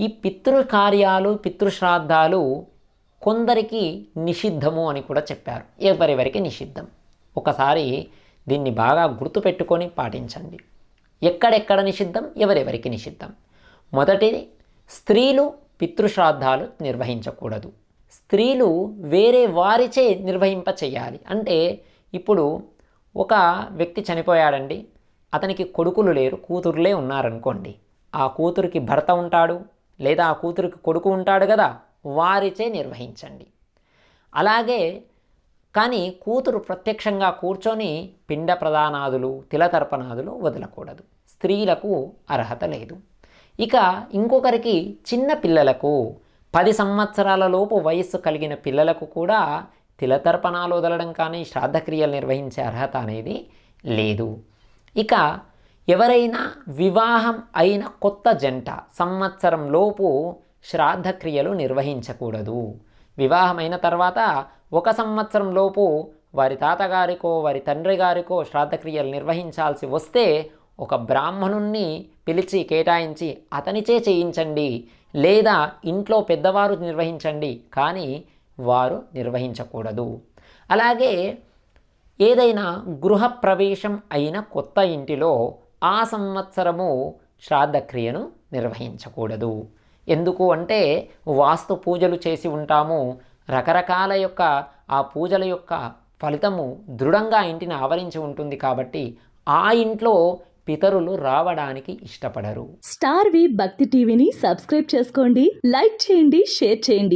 ఈ పితృ కార్యాలు పితృశ్రాద్ధాలు కొందరికి నిషిద్ధము అని కూడా చెప్పారు. ఎవరెవరికి నిషిద్ధం? ఒకసారి దీన్ని బాగా గుర్తుపెట్టుకొని పాటించండి. ఎక్కడెక్కడ నిషిద్ధం? ఎవరెవరికి నిషిద్ధం? మొదటిది స్త్రీలు పితృశ్రాద్ధాలు నిర్వహించకూడదు. స్త్రీలు వేరే వారిచే నిర్వహింప చేయాలి. అంటే ఇప్పుడు ఒక వ్యక్తి చనిపోయాడండి. అతనికి కొడుకులు లేరు కూతురులే ఉన్నారనుకోండి. ఆ కూతురికి భర్త ఉంటాడు లేదా ఆ కూతురికి కొడుకు ఉంటాడు కదా వారిచే నిర్వహించండి. అలాగే కానీ కూతురు ప్రత్యక్షంగా కూర్చొని పిండ ప్రదానాదులు తిలతర్పణాదులు వదలకూడదు. స్త్రీలకు అర్హత లేదు. ఇక ఇంకొకరికి చిన్న పిల్లలకు పది సంవత్సరాల లోపు వయస్సు కలిగిన పిల్లలకు కూడా తిలతర్పణాలు వదలడం కానీ శ్రాద్ధక్రియలు నిర్వహించే అర్హత అనేది లేదు. ఇక ఎవరైనా వివాహం అయిన కొత్త జంట సంవత్సరంలోపు శ్రాద్ధక్రియలు నిర్వహించకూడదు. వివాహమైన తర్వాత ఒక సంవత్సరం లోపు వారి తాతగారికో వారి తండ్రి గారికో శ్రాద్ధక్రియలు నిర్వహించాల్సి వస్తే ఒక బ్రాహ్మణుణ్ణి పిలిచి కేటాయించి అతనిచే చేయించండి. లేదా ఇంట్లో పెద్దవారు నిర్వహించండి. కానీ వారు నిర్వహించకూడదు. అలాగే ఏదైనా గృహప్రవేశం అయిన కొత్త ఇంటిలో ఆ సంవత్సరము శ్రాద్ధక్రియను నిర్వహించకూడదు. ఎందుకు అంటే వాస్తు పూజలు చేసి ఉంటాము. రకరకాల యొక్క ఆ పూజల యొక్క ఫలితము దృఢంగా ఇంటిని ఆవరించి ఉంటుంది కాబట్టి ఆ ఇంట్లో పితరులు రావడానికి ఇష్టపడరు. స్టార్ వి భక్తి టీవీని సబ్స్క్రైబ్ చేసుకోండి లైక్ చేయండి షేర్ చేయండి.